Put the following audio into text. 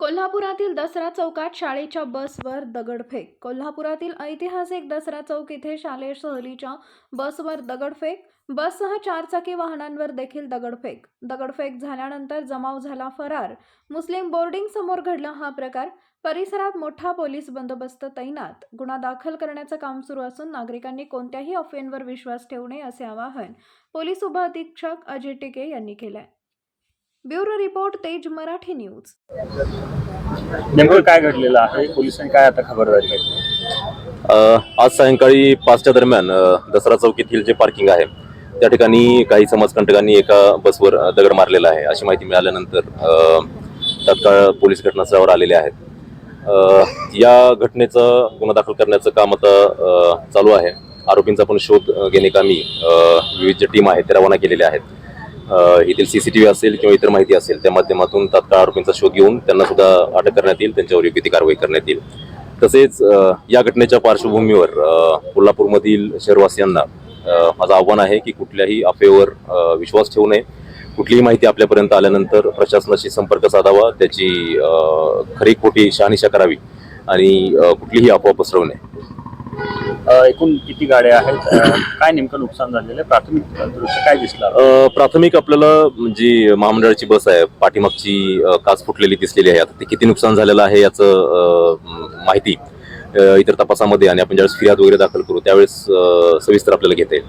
कोल्हापुरातील दसरा चौकात शाळेच्या बसवर दगडफेक. कोल्हापुरातील ऐतिहासिक दसरा चौक इथे शालेय सहलीच्या बसवर दगडफेक. बससह चारचाकी वाहनांवर देखील दगडफेक. दगडफेक झाल्यानंतर जमाव झाला फरार. मुस्लिम बोर्डिंग समोर घडला हा प्रकार. परिसरात मोठा पोलीस बंदोबस्त तैनात. गुन्हा दाखल करण्याचं काम सुरू असून नागरिकांनी कोणत्याही अफवेंवर विश्वास ठेवू नये असे आवाहन पोलीस उपअधीक्षक अजय टिके यांनी केलंय. ब्युरो रिपोर्ट तेज मराठी न्यूज. नेमकं काय घडलेलं आहे? पोलिसांनी काय आता खबरदारी घेतली अ, आज सायंकाळी पाचच्या दरम्यान दसरा चौक येथील जे पार्किंग आहे त्या ठिकाणी काही समाजकंटकांनी एका बसवर दगड मारलेला आहे. अशी माहिती मिळाल्यानंतर तात्काळ पोलीस घटनास्थळावर आलेले आहेत. या घटनेचं गुन्हा दाखल करण्याचं काम आता चालू आहे. आरोपींचा पण शोध अ, घेणेकामी अ, विविध टीम आहेत ते रवाना केलेले आहेत. येथील सीसीटीव्ही असेल किंवा इतर माहिती असेल त्या माध्यमातून तात्काळ आरोपींचा शोध घेऊन त्यांना सुद्धा अटक करण्यात येईल त्यांच्यावर योग्य ती कारवाई करण्यात येईल. तसेच या घटनेच्या पार्श्वभूमीवर कोल्हापूरमधील शहरवासियांना माझं आव्हान आहे की कुठल्याही अफेवर विश्वास ठेवू नये. कुठलीही माहिती आपल्यापर्यंत आल्यानंतर प्रशासनाशी संपर्क साधावा त्याची खरी खोटी शहानिशा करावी आणि कुठलीही अफवा पसरवू नये. एकूण किती गाड्या आहेत? काय नेमकं नुकसान झालेलं आहे? प्राथमिक दृष्टी काय दिसलं? प्राथमिक आपल्याला जी महामंडळाची बस आहे पाठीमागची काच फुटलेली दिसलेली आहे. आता ते किती नुकसान झालेलं आहे याचं माहिती इतर तपासामध्ये आणि आपण ज्यावेळेस फिर्याद वगैरे दाखल करू त्यावेळेस सविस्तर आपल्याला घेता येईल.